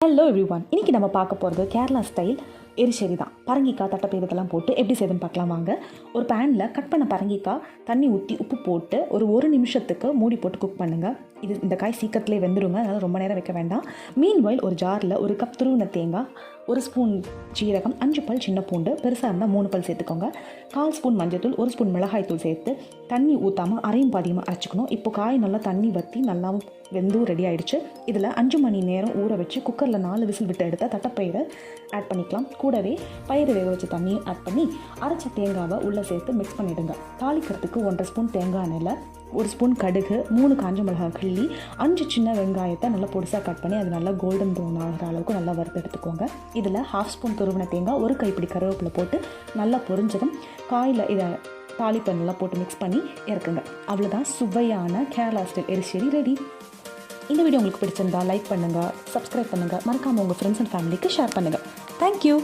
Hello every one இன்றைக்கி நம்ம பார்க்க போகிறது கேரளா ஸ்டைல் எரிசரி தான் பரங்கிக்காய் தட்டைப்பயிறு இதெல்லாம் போட்டு எப்படி செய்யுதுன்னு பார்க்கலாம் வாங்க. ஒரு பேனில் கட் பண்ண பரங்கிக்காய் தண்ணி ஊற்றி உப்பு போட்டு ஒரு ஒரு நிமிஷத்துக்கு மூடி போட்டு குக் பண்ணுங்கள் இது இந்த காய் சீக்கிரத்துலேயே வெந்துடுங்க அதனால் ரொம்ப நேரம் வைக்க வேண்டாம். மீன் வயல் ஒரு ஜாரில் ஒரு கப் துருவின தேங்காய் ஒரு ஸ்பூன் ஜீரகம் அஞ்சு பல் சின்ன பூண்டு பெருசாக இருந்தால் மூணு பல் சேர்த்துக்கோங்க. கால் ஸ்பூன் மஞ்சத்தூள் ஒரு ஸ்பூன் மிளகாய்த்தூள் சேர்த்து தண்ணி ஊற்றாமல் அரையும் பாதியமாக அரைச்சிக்கணும். இப்போ காய் நல்லா தண்ணி வற்றி நல்லாவும் வெந்தும் ரெடி ஆகிடுச்சு இதில் அஞ்சு மணி நேரம் ஊற வச்சு குக்கரில் நாலு விசில் விட்டு எடுத்தால் தட்டப்பயிரை ஆட் பண்ணிக்கலாம். கூடவே பயிறு வேக வச்ச தண்ணியும் ஆட் பண்ணி அரைச்ச தேங்காவை உள்ளே சேர்த்து மிக்ஸ் பண்ணிவிடுங்க தாளிக்கிறதுக்கு ஒன்றரை ஸ்பூன் தேங்காய் எண்ணெயில் ஒரு ஸ்பூன் கடுகு மூணு காஞ்ச மிளகாய் கிள்ளி அஞ்சு சின்ன வெங்காயத்தை நல்லா பொடிசாக கட் பண்ணி அது நல்லா கோல்டன் ப்ரௌன் ஆகிற அளவுக்கு நல்லா வறுத்து எடுத்துக்கோங்க இதில் ஹாஃப் ஸ்பூன் துருவின தேங்காய் ஒரு கைப்பிடி கருவேப்பிலை போட்டு நல்லா பொரிஞ்சதும் காயில் இதை தாளிப்பை நல்லா போட்டு மிக்ஸ் பண்ணி இறக்குங்க. அவ்வளோதான் சுவையான கேரளா ஸ்டைல் எரிசேரி ரெடி இந்த வீடியோ உங்களுக்கு பிடிச்சிருந்தா லைக் பண்ணுங்கள் சப்ஸ்கிரைப் பண்ணுங்கள் மறக்காமல் உங்கள் ஃப்ரெண்ட்ஸ் அண்ட் ஃபேமிலிக்கு ஷேர் பண்ணுங்கள் தேங்க்யூ